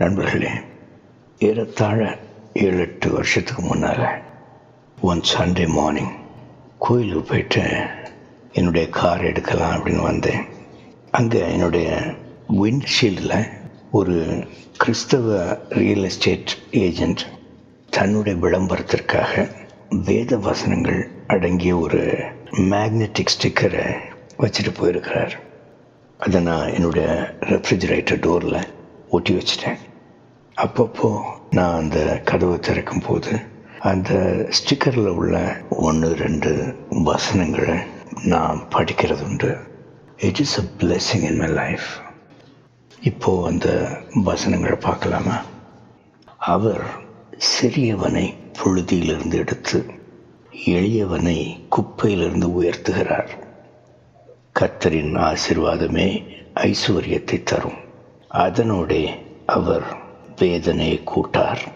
நண்பர்களே ஏறத்தாழ ஏழு எட்டு வருஷத்துக்கு முன்னால் ஒன் சண்டே மார்னிங் கோயிலுக்கு போயிட்டு என்னுடைய கார் எடுக்கலாம் அப்படின்னு வந்தேன். அங்கே என்னுடைய விண்ட்ஷீல்டில் ஒரு கிறிஸ்தவ ரியல் எஸ்டேட் ஏஜெண்ட் தன்னுடைய விளம்பரத்திற்காக வேத வசனங்கள் அடங்கிய ஒரு மேக்னெட்டிக் ஸ்டிக்கரை வச்சுட்டு போயிருக்கிறார். அதை நான் என்னுடைய ரெஃப்ரிஜரேட்டர் டோரில் ஒட்டி வச்சிட்டேன். அப்பப்போ நான் அந்த கதவை திறக்கும் போது அந்த ஸ்டிக்கரில் உள்ள ஒன்று ரெண்டு வசனங்களை நான் படிக்கிறது உண்டு. It is a blessing in my life இப்போது அந்த வசனங்களை பார்க்கலாமா? அவர் சிறியவனை புழுதியிலிருந்து எடுத்து எளியவனை குப்பையிலிருந்து உயர்த்துகிறார். கத்தரின் ஆசிர்வாதமே ஐஸ்வர்யத்தை தரும். அதனோடே அவர் வேதனையை கூட்டார்.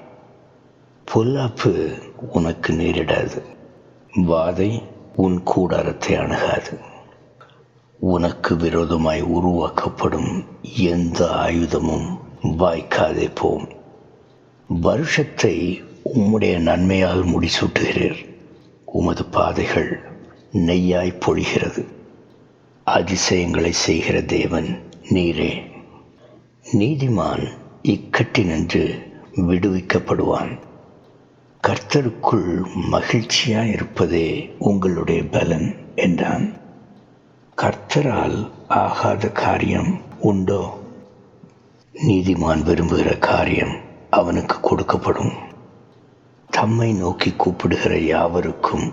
பொல்லாப்பு உனக்கு நேரிடாது. வாதை உன் கூடாரத்தை அணுகாது. உனக்கு விரோதமாய் உருவாக்கப்படும் எந்த ஆயுதமும் வாய்க்காதே போம். வருஷத்தை உம்முடைய நன்மையால் முடிசூட்டுகிறீர். உமது பாதைகள் நெய்யாய் பொழிகிறது. அதிசயங்களை செய்கிற தேவன் நீரே. நீதிமான் இக்கட்டினின்று விடுவிக்கப்படுவான். கர்த்தருக்குள் மகிழ்ச்சியாய் இருப்பதே உங்களுடைய பலன் என்றான். கர்த்தரால் ஆகாத காரியம் உண்டோ? நீதிமான் விரும்புகிற காரியம் அவனுக்கு கொடுக்கப்படும். தம்மை நோக்கி கூப்பிடுகிற யாவருக்கும்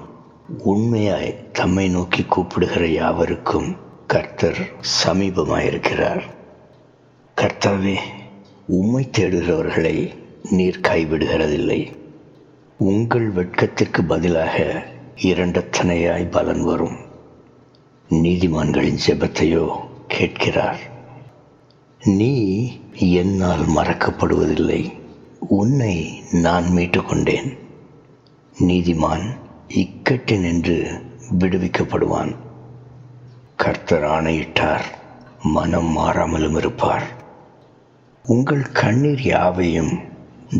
உண்மையாய் தம்மை நோக்கி கூப்பிடுகிற யாவருக்கும் கர்த்தர் சமீபமாயிருக்கிறார். கர்த்தாவே உம்மை தேடுகிறவர்களை நீர் கைவிடுகிறதில்லை. உங்கள் வெட்கத்திற்கு பதிலாக இரண்டத்தனையாய் பலன் வரும். நீதிமான்களின் ஜெபத்தையோ கேட்கிறார். நீ என்னால் மறக்கப்படுவதில்லை. உன்னை நான் மீட்டுக்கொண்டேன். நீதிமான் இக்கட்டு நின்று விடுவிக்கப்படுவான். கர்த்தர் ஆணையிட்டார் மனம் மாறாமலும் இருப்பார். உங்கள் கண்ணீர் யாவையும்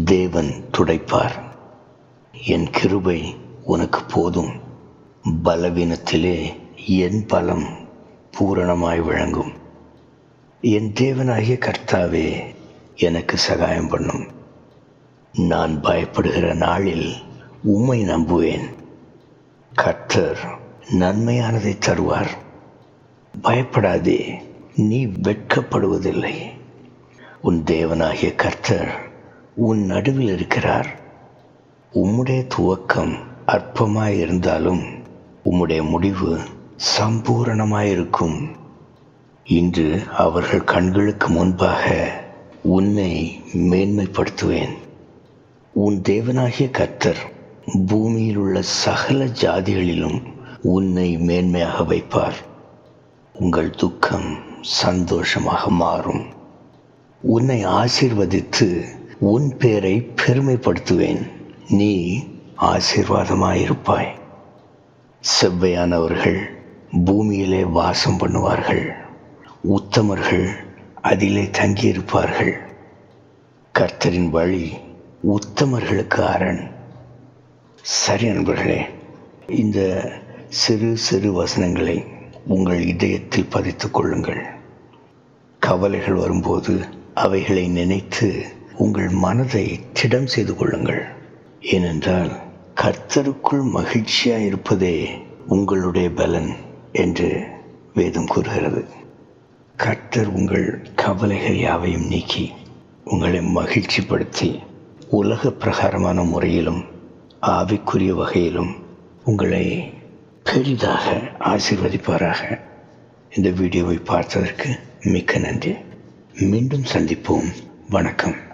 தேவன் துடைப்பார். என் கிருபை உனக்கு போதும். பலவீனத்திலே என் பலம் பூரணமாய் விளங்கும். என் தேவனாகிய கர்த்தாவே எனக்கு சகாயம் பண்ணும். நான் பயப்படுகிற நாளில் உம்மை நம்புவேன். கர்த்தர் நன்மையானதை தருவார். பயப்படாதே நீ வெட்கப்படுவதில்லை. உன் தேவனாகிய கர்த்தர் உன் நடுவில் இருக்கிறார். உம்முடைய துவக்கம் அற்பமாய் இருந்தாலும் உம்முடைய முடிவு சம்பூரணமாயிருக்கும். இன்று அவர்கள் கண்களுக்கு முன்பாக உன்னை மேன்மைப்படுத்துவேன். உன் தேவனாகிய கர்த்தர் பூமியில் உள்ள சகல ஜாதிகளிலும் உன்னை மேன்மையாக வைப்பார். உங்கள் துக்கம் சந்தோஷமாக மாறும். உன்னை ஆசிர்வதித்து உன் பேரை பெருமைப்படுத்துவேன். நீ ஆசீர்வாதமாயிருப்பாய். செவ்வையானவர்கள் பூமியிலே வாசம் பண்ணுவார்கள். உத்தமர்கள் அதிலே தங்கியிருப்பார்கள். கர்த்தரின் வழி உத்தமர்களுக்கு அரண். சரி அன்பர்களே இந்த சிறு சிறு வசனங்களை உங்கள் இதயத்தில் பதித்துக் கொள்ளுங்கள். கவலைகள் வரும்போது அவைகளை நினைத்து உங்கள் மனதை திடம் செய்து கொள்ளுங்கள். ஏனென்றால் கர்த்தருக்குள் மகிழ்ச்சியாக இருப்பதே உங்களுடைய பலன் என்று வேதம் கூறுகிறது. கர்த்தர் உங்கள் கவலைகள் யாவையும் நீக்கி உங்களை மகிழ்ச்சிப்படுத்தி உலக பிரகாரமான முறையிலும் ஆவிக்குரிய வகையிலும் உங்களை பெரிதாக ஆசீர்வதிப்பாராக. இந்த வீடியோவை பார்த்ததற்கு மிக்க நன்றி. மீண்டும் சந்திப்போம். வணக்கம்.